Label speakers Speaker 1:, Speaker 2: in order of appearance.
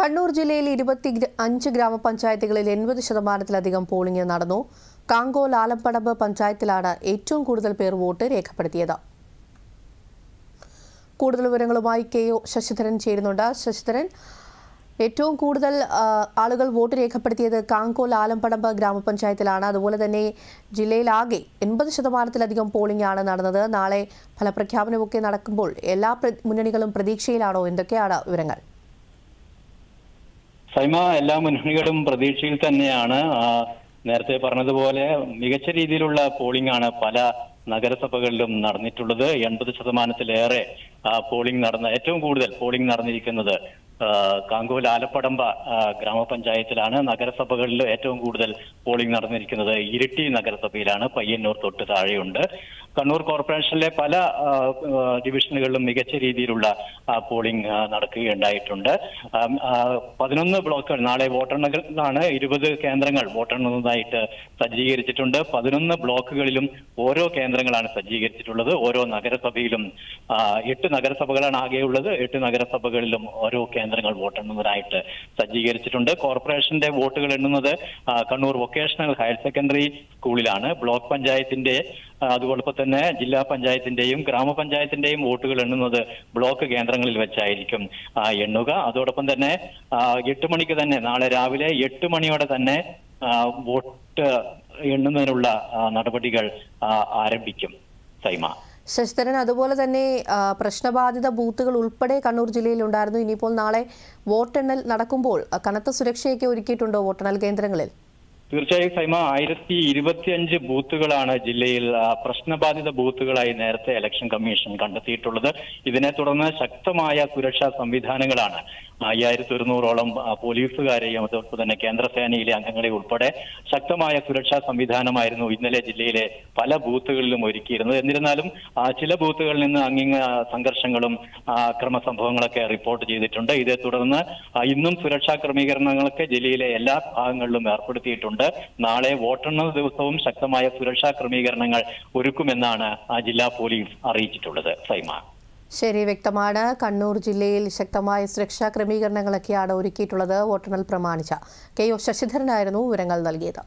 Speaker 1: കണ്ണൂർ ജില്ലയിൽ ഇരുപത്തി അഞ്ച് ഗ്രാമപഞ്ചായത്തുകളിൽ എൺപത് ശതമാനത്തിലധികം പോളിംഗ് നടന്നു. കാങ്കോ ലാലപ്പടമ്പ് പഞ്ചായത്തിലാണ് ഏറ്റവും കൂടുതൽ പേർ വോട്ട് രേഖപ്പെടുത്തിയത്. കൂടുതൽ വിവരങ്ങളുമായി കെ ഒ ശശിധരൻ ചേരുന്നുണ്ട്. ശശിധരൻ ഏറ്റവും കൂടുതൽ ആളുകൾ വോട്ട് രേഖപ്പെടുത്തിയത് കാങ്കോ ലാലമ്പടമ്പ് ഗ്രാമപഞ്ചായത്തിലാണ്. അതുപോലെ തന്നെ ജില്ലയിലാകെ എൺപത് ശതമാനത്തിലധികം പോളിംഗ് ആണ് നടന്നത്. നാളെ ഫലപ്രഖ്യാപനമൊക്കെ നടക്കുമ്പോൾ എല്ലാ മുന്നണികളും പ്രതീക്ഷയിലാണോ? എന്തൊക്കെയാണ് വിവരങ്ങൾ?
Speaker 2: സൈമ എല്ലാ മുന്നണികളും പ്രതീക്ഷയിൽ തന്നെയാണ്. നേരത്തെ പറഞ്ഞതുപോലെ മികച്ച രീതിയിലുള്ള പോളിംഗ് ആണ് പല നഗരസഭകളിലും നടന്നിട്ടുള്ളത്. എൺപത് ശതമാനത്തിലേറെ പോളിംഗ് നടന്ന ഏറ്റവും കൂടുതൽ പോളിംഗ് നടന്നിരിക്കുന്നത് കാങ്കോൽ ആലപ്പടമ്പ ഗ്രാമപഞ്ചായത്തിലാണ്. നഗരസഭകളിൽ ഏറ്റവും കൂടുതൽ പോളിംഗ് നടന്നിരിക്കുന്നത് ഇരിട്ടി നഗരസഭയിലാണ്. പയ്യന്നൂർ തൊട്ട് താഴെയുണ്ട്. കണ്ണൂർ കോർപ്പറേഷനിലെ പല ഡിവിഷനുകളിലും മികച്ച രീതിയിലുള്ള പോളിംഗ് നടക്കുകയുണ്ടായിട്ടുണ്ട്. പതിനൊന്ന് ബ്ലോക്കുകൾ നാളെ വോട്ടെണ്ണലാണ് ഇരുപത് കേന്ദ്രങ്ങൾ വോട്ടെണ്ണുന്നതായിട്ട് സജ്ജീകരിച്ചിട്ടുണ്ട്. പതിനൊന്ന് ബ്ലോക്കുകളിലും ഓരോ കേന്ദ്രങ്ങളാണ് സജ്ജീകരിച്ചിട്ടുള്ളത്. ഓരോ നഗരസഭയിലും എട്ട് നഗരസഭകളാണ് ആകെയുള്ളത്. എട്ട് നഗരസഭകളിലും ഓരോ കേന്ദ്രങ്ങൾ വോട്ടെണ്ണുന്നതിനായിട്ട് സജ്ജീകരിച്ചിട്ടുണ്ട്. കോർപ്പറേഷന്റെ വോട്ടുകൾ എണ്ണുന്നത് കണ്ണൂർ വൊക്കേഷണൽ ഹയർ സെക്കൻഡറി സ്കൂളിലാണ്. ബ്ലോക്ക് പഞ്ചായത്തിന്റെ അതുപോലെ തന്നെ ജില്ലാ പഞ്ചായത്തിന്റെയും ഗ്രാമപഞ്ചായത്തിന്റെയും വോട്ടുകൾ എണ്ണുന്നത് ബ്ലോക്ക് കേന്ദ്രങ്ങളിൽ വെച്ചായിരിക്കും എണ്ണുക. അതോടൊപ്പം തന്നെ എട്ട് മണിക്ക് തന്നെ നാളെ രാവിലെ എട്ട് മണിയോടെ തന്നെ വോട്ട് എണ്ണുന്നതിനുള്ള നടപടികൾ ആരംഭിക്കും. സൈമ.
Speaker 1: ശശിധരൻ അതുപോലെ തന്നെ പ്രശ്നബാധിത ബൂത്തുകൾ ഉൾപ്പെടെ കണ്ണൂർ ജില്ലയിൽ ഉണ്ടായിരുന്നു. ഇനിയിപ്പോൾ നാളെ വോട്ടെണ്ണൽ നടക്കുമ്പോൾ കനത്ത സുരക്ഷയൊക്കെ ഒരുക്കിയിട്ടുണ്ടോ വോട്ടെണ്ണൽ കേന്ദ്രങ്ങളിൽ?
Speaker 2: തീർച്ചയായും സൈമ ആയിരത്തി ഇരുപത്തിയഞ്ച് ബൂത്തുകളാണ് ജില്ലയിൽ പ്രശ്നബാധിത ബൂത്തുകളായി നേരത്തെ ഇലക്ഷൻ കമ്മീഷൻ കണ്ടെത്തിയിട്ടുള്ളത്. ഇതിനെ തുടർന്ന് ശക്തമായ സുരക്ഷാ സംവിധാനങ്ങളാണ് അയ്യായിരത്തി ഒരുന്നൂറോളം പോലീസുകാരെയും അതോടൊപ്പം തന്നെ കേന്ദ്രസേനയിലെ അംഗങ്ങളെ ഉൾപ്പെടെ ശക്തമായ സുരക്ഷാ സംവിധാനമായിരുന്നു ഇന്നലെ ജില്ലയിലെ പല ബൂത്തുകളിലും ഒരുക്കിയിരുന്നത്. എന്നിരുന്നാലും ചില ബൂത്തുകളിൽ നിന്ന് അങ്ങിങ്ങ സംഘർഷങ്ങളും അക്രമ സംഭവങ്ങളൊക്കെ റിപ്പോർട്ട് ചെയ്തിട്ടുണ്ട്. ഇതേ തുടർന്ന് ഇന്നും സുരക്ഷാ ക്രമീകരണങ്ങളൊക്കെ ജില്ലയിലെ എല്ലാ ഭാഗങ്ങളിലും ഏർപ്പെടുത്തിയിട്ടുണ്ട്. നാളെ വോട്ടെണ്ണ ദിവസവും ശക്തമായ സുരക്ഷാ ക്രമീകരണങ്ങൾ ഒരുക്കുമെന്നാണ് ജില്ലാ പോലീസ് അറിയിച്ചിട്ടുള്ളത്. സൈമ.
Speaker 1: ശരി വ്യക്തമാണ്. കണ്ണൂർ ജില്ലയിൽ ശക്തമായ സുരക്ഷാ ക്രമീകരണങ്ങളൊക്കെയാണ് ഒരുക്കിയിട്ടുള്ളത്. വോട്ടെണ്ണൽ പ്രമാണിച്ച കെ ഒ ശശിധരനായിരുന്നു വിവരങ്ങൾ നൽകിയത്.